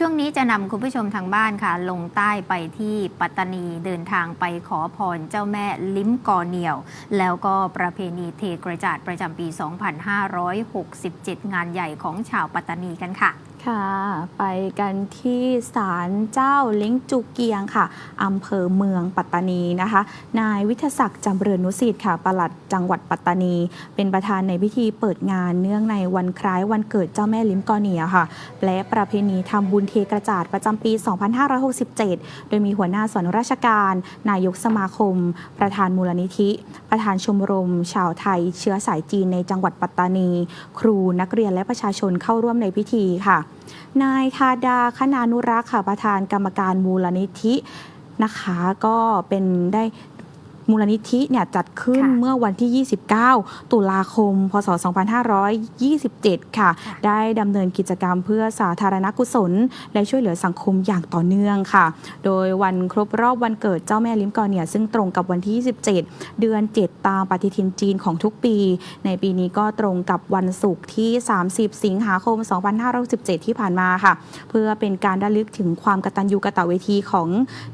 ช่วงนี้จะนำคุณผู้ชมทางบ้านค่ะ ลงใต้ไปที่ปัตตานีเดินทางไปขอพรเจ้าแม่ลิ้มกอเหนียว แล้วก็ประเพณีเทกระจาดประจำปี 2567 งานใหญ่ของชาวปัตตานีกันค่ะค่ะไปกันที่ศาลเจ้าเล้งจูเกียงค่ะอำเภอเมืองปัตตานีนะคะ นายวิทยศักดิ์จำเริญนุสิทธิ์ค่ะปลัดจังหวัดปัตตานี เป็นประธานในพิธีเปิดงานเนื่องในวันคล้ายวันเกิดเจ้าแม่ลิ้มกอเหนียวค่ะ และประเพณีทำบุญเทกระจาดประจำปี 2567 โดยมีหัวหน้าส่วนราชการ นายกสมาคม ประธานมูลนิธิ ประธานชมรม ชาวไทย เชื้อสายจีนในจังหวัดปัตตานี ครูนักเรียนและประชาชนเข้าร่วมในพิธีค่ะ นายธาดาคณานุรักษ์ค่ะประธานกรรมการมูลนิธินะคะก็เป็นได้ มูลนิธิเนี่ยจัดขึ้นค่ะเมื่อวันที่ 29 ตุลาคม พศ 2527ค่ะค่ะ ได้ดำเนินกิจกรรมเพื่อสาธารณกุศล และช่วยเหลือสังคมอย่างต่อเนื่องค่ะ โดยวันครบรอบวันเกิดเจ้าแม่ลิ้มกอเหนียวซึ่งตรงกับวันที่ 27 เดือน 7 ตามปฏิทินจีนของทุกปี ในปีนี้ก็ตรงกับวันศุกร์ที่ 30 สิงหาคม 2517ที่ผ่านมาค่ะ เพื่อเป็นการระลึกถึงความกตัญญูกตเวทีของ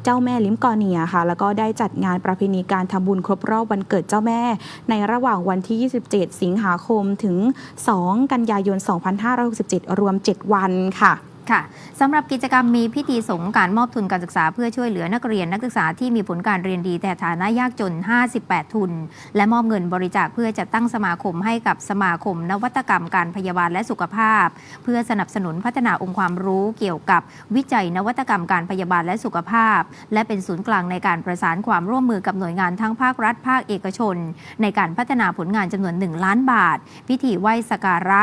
เจ้าแม่ลิ้มกอเนียค่ะ แล้วก็ได้จัดงานประเพณีการทำบุญครบรอบวันเกิดเจ้าแม่ ในระหว่างวันที่ 27 สิงหาคมถึง 2 กันยายน 2567 รวม 7 วันค่ะ ค่ะสำหรับกิจกรรมมีพิธีสงฆ์การมอบทุนการศึกษาเพื่อช่วยเหลือนักเรียนนักศึกษาที่มีผลการเรียนดีแต่ฐานะยากจน 58 ทุน และมอบเงินบริจาคเพื่อจัดตั้งสมาคมให้กับสมาคม นวัตกรรมการพยาบาลและสุขภาพ เพื่อสนับสนุนพัฒนาองค์ความรู้เกี่ยวกับวิจัยนวัตกรรมการพยาบาลและสุขภาพ และเป็นศูนย์กลางในการประสานความร่วมมือกับหน่วยงานทั้งภาครัฐภาคเอกชน ในการพัฒนาผลงานจำนวน 1 ล้านบาท พิธีไหว้สกการะ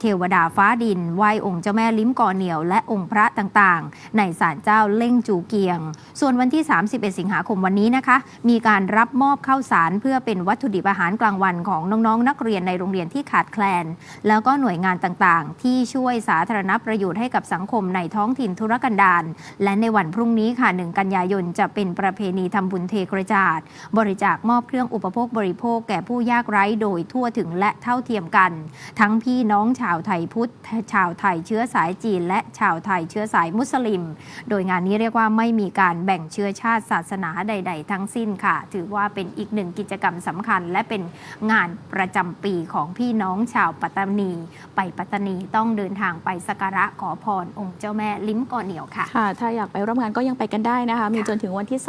เทวดาฟ้าดินไหว้องค์เจ้าแม่ลิ้มก่อเหนียว และองค์พระต่างๆ ในศาลเจ้าเล่งจูเกียง ส่วนวันที่ 31 สิงหาคมวันนี้นะคะ มีการรับมอบข้าวสารเพื่อเป็นวัตถุดิบอาหารกลางวันของน้องๆ นักเรียนในโรงเรียนที่ขาดแคลน แล้วก็หน่วยงานต่างๆ ที่ช่วยสาธารณประโยชน์ให้กับสังคมในท้องถิ่นธุรกันดารและในวันพรุ่งนี้ค่ะ 1 กันยายนจะเป็นประเพณีทำบุญเทกระจาด บริจาคมอบเครื่องอุปโภคบริโภคแก่ผู้ยากไร้โดยทั่วถึงและเท่าเทียมกัน ทั้งพี่น้องชาวไทยพุทธ ชาวไทยเชื้อสายจีนและชาวไทยเชื้อสายมุสลิม โดยงานนี้เรียกว่าไม่มีการแบ่งเชื้อชาติศาสนาใด ๆ ทั้งสิ้นค่ะ ถือว่าเป็นอีกหนึ่งกิจกรรมสำคัญ และเป็นงานประจำปีของพี่น้องชาวปัตตานี ไปปัตตานีต้องเดินทางไปสักการะขอพรองค์เจ้าแม่ลิ้มก่อเหนียวค่ะ ค่ะ ถ้าอยากไปร่วมงานก็ยังไปกันได้นะคะ มีจนถึงวันที่